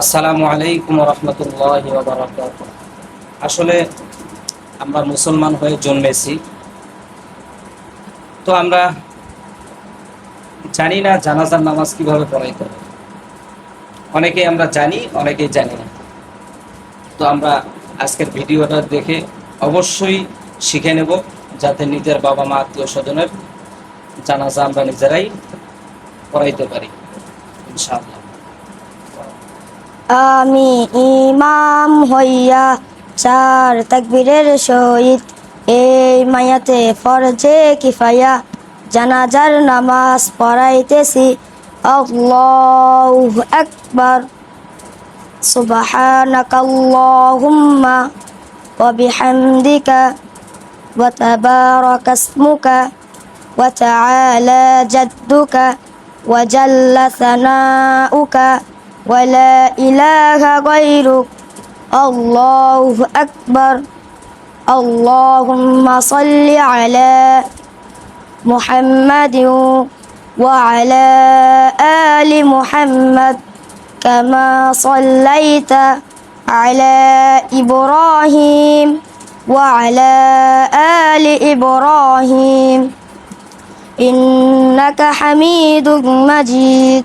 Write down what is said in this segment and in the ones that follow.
আসসালামু আলাইকুম রহমতুল্লাহ আসলে আমরা মুসলমান হয়ে জন্মেছি। তো আমরা জানি না জানাজার নামাজ কীভাবে পড়াইতে হবে অনেকেই আমরা জানি, অনেকেই জানি না। তো আমরা আজকের ভিডিওটা দেখে অবশ্যই শিখে নেব, যাতে নিজের বাবা মা, আত্মীয় স্বজনের জানাজা আমরা নিজেরাই পড়াইতে পারি, ইনশাআল্লাহ। আমি ইমাম হইয়া চার তাকবীরের সহিত এই মায়াতে ফরজে কিফায়া জানাজার নামাজ পড়াইতেছি। আল্লাহু আকবার। সুবহানাকা আল্লাহুম্মা ওয়া বিহামদিকা ওয়া তাবারাকা ইসমুকা ওয়া তাআলা ولا إله غيرك. الله أكبر. اللهم صل على محمد وعلى آل محمد كما صليت على إبراهيم وعلى آل إبراهيم. إنك حميد مجيد.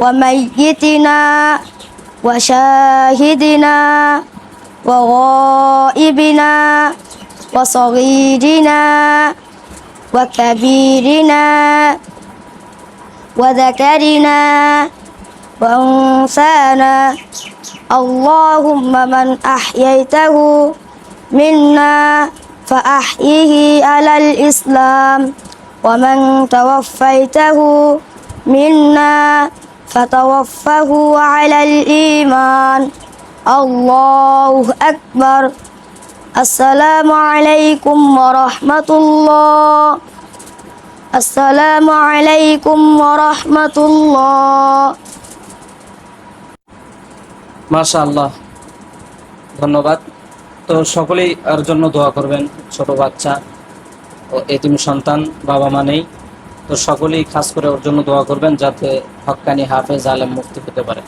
وميتنا وشاهدنا وغائبنا وصغيرنا وكبيرنا وذكرنا وأنثانا اللهم من أحييته منا فأحيه على الإسلام ومن توفيته منا فتوفه على الإيمان الله أكبر السلام عليكم ورحمة الله السلام عليكم ورحمة الله মাশা আল্লাহ ধন্যবাদ তো সকলেই আর জন্য দোয়া করবেন ছোট বাচ্চা ও এতিম সন্তান বাবা মা নেই তো সকলেই খাস করে ওর জন্য দোয়া করবেন যাতে হক্কানি হাফেজ আলেম মুক্তি পেতে পারে।